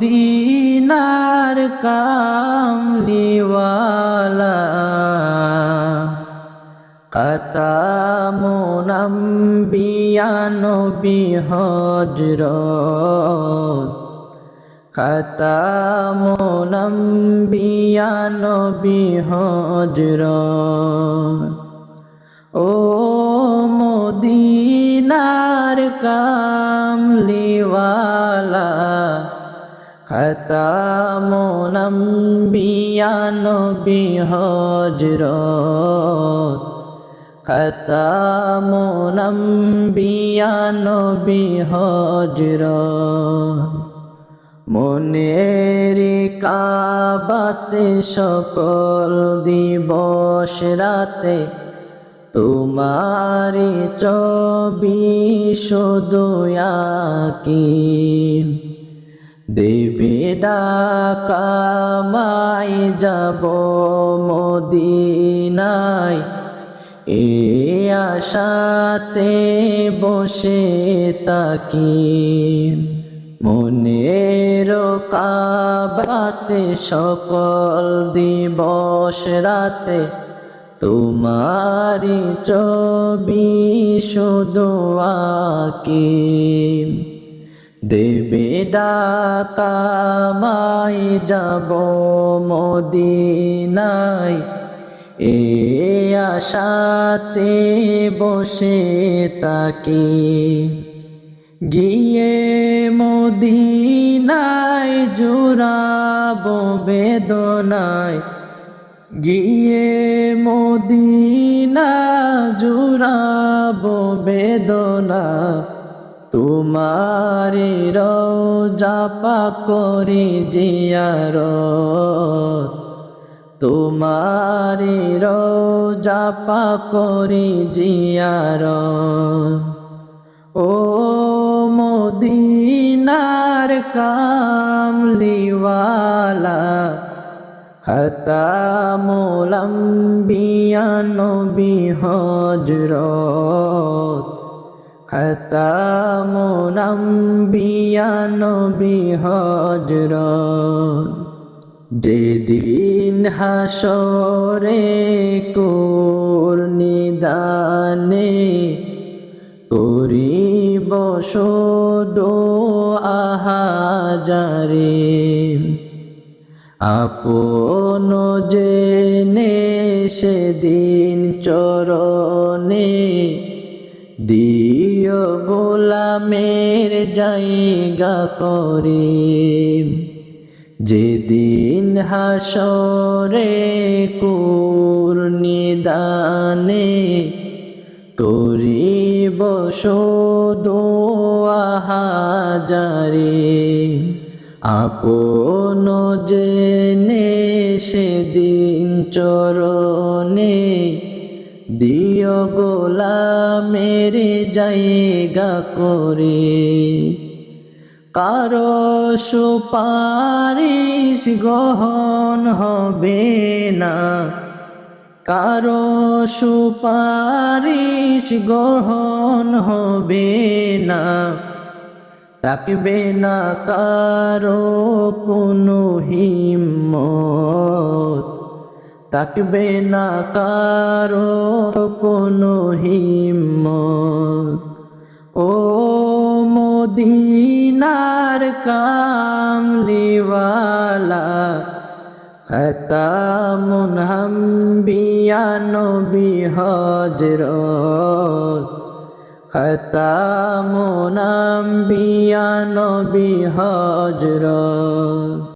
মদিনার কামলিওয়ালা। কাতামুনাম বিয়ানবি হজরত খাতামুনাম বিয়ানবি হজরত ও মদিনার কামলিওয়ালা খতামুনাম বিয়ানবি হজরত খতামুনাম বিয়ানবি হজরত মনের কাবাতে সকল দিবস রাতে তোমারি চবি শুধুয়াকি দেবী ডাকামাই যাব মদিনায়। এ আশাতে বসে তাকি মনের কাবাতে সকল দিবস রাতে তোমারি চবি শুধু আকি। দেবে ডাকামাই যাব মদিনায়। এ আশাতে বসে তাকি গিয়ে মদিনায় জোড়াব বেদনায়। গিয়ে মদিনা জুড়াব বেদনা। তোমারি রোজা পাকরি জিয়ার তোমারি রোজা পাকরি জিয়ার ও মদিনার কামলিওয়ালা, খতামুল আম্বিয়া নবী হজরত খতামুল আম্বিয়া নবী হজরত যেদিন হাসরে কোর নিদানে করিব শোদো আহাজারে, আপন জেনে সেদিন চরণে দিয় গোলামের জায়গা করে। যেদিন হাসরে কুর নিদানে করিব শোদো আহাজারে আপন জেনে সেদিন চরণে দিয় গোলামের জায়গা করে। কারও সুপারিশ গ্রহণ হবে না। কারও সুপারিশ গ্রহণ হবে না। তাকবে না কারও কোনো হিম্মত। তাকবে না কারও কোনো হিম্মত। ও মদিনার কামলিওয়ালা, খতামুন হাম্বিয়া নবী হজরত খতামুন আম্বিয়া নবী হজরত